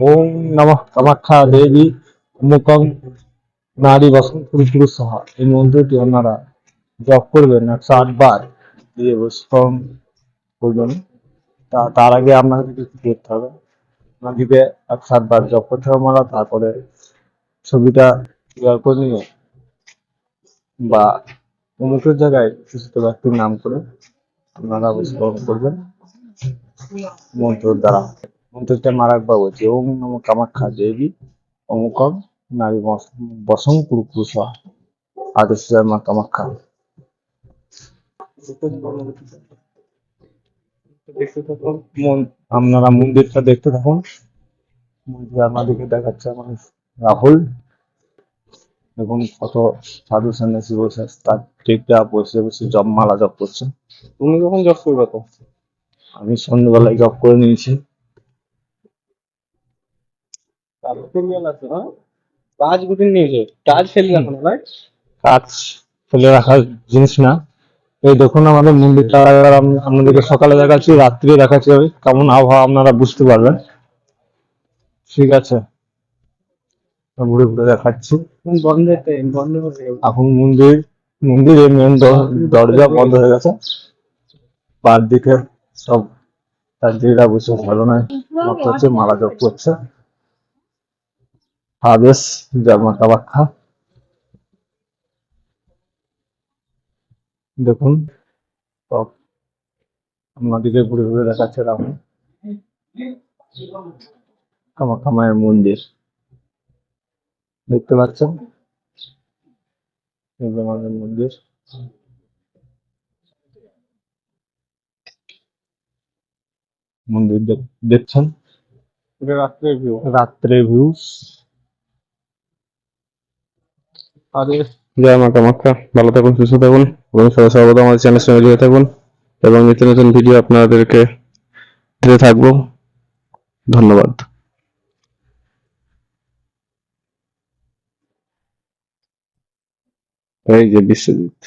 ওম নমঃ কামাখ্যা দেবী মুখম নারী বসন্ত পুরুষ সহা। এই মন্ত্রটি আপনারা জপ করবেন একশো আটবার দিয়ে বসম করবেন তা, তার আগে আপনাকে কিছু করতে হবে। নদীতে একশো আটবার জপ করতে হবে আমরা, তারপরে ছবিটা ক্লিয়ার করে নিয়ে বা অমুকের জায়গায় সুস্থ ব্যক্তির নাম করে আপনারা বসম করবেন মন্ত্র দ্বারা। মন্ত্রটা মারাকবা বলছে ওম নম কামাখ্যা দেবী অমুকম নারী বস- বসং পুরুষ আদেশ মা কামাখ্যা। মন- আপনারা মন্দিরটা দেখতে থাকুন। মন্দির আপনাদেরকে দেখাচ্ছে আমার রাহুল দেখুন কত সাধু সন্ন্যাসী বসে তার ঠিকটা বসে বসে জপ মালা জপ করছে। তুমি কখন জপ করবে তো? আমি সন্ধ্যেবেলায় জব করে নিয়েছি। কাজ গুটি নিয়েছে কাজ ফেলি এখন রাইট কাজ ফেলে রাখার জিনিস না। এই দেখুন আমাদের মন্দিরটা আপনাদেরকে সকালে দেখাচ্ছি রাত্রে দেখাচ্ছি। কেমন আবহাওয়া আপনারা বুঝতে পারবেন। ঠিক আছে। ঘুরে ঘুরে দেখাচ্ছি। বন্ধ বন্ধ এখন মন্দির মন্দিরের মেন দরজা বন্ধ হয়ে গেছে। বার দিকে সব যাত্রীরা বসে মত হচ্ছে মালা জপ করছে। আদেশ জয় মা কামাখ্যা দেখুন সব আপনাদেরকে ঘুরে ঘুরে দেখাচ্ছে রাহুল কামাখ্যা মায়ের মন্দির। দেখতে পাচ্ছেন? আমাদের মন্দির। মন্দির দেখ- দেখছেন? রাত্রে ভিউ রাত্রে ভিউস জয় মা কামাখ্যা ভালো থাকুন, সুস্থ থাকুন, এবং সদা সর্বদা আমাদের চ্যানেল সঙ্গে জুড়ে থাকুন, এবং নিত্য নতুন ভিডিও আপনাদেরকে দিতে থাকব। ধন্যবাদ। এই যে বিশ্বজিৎ।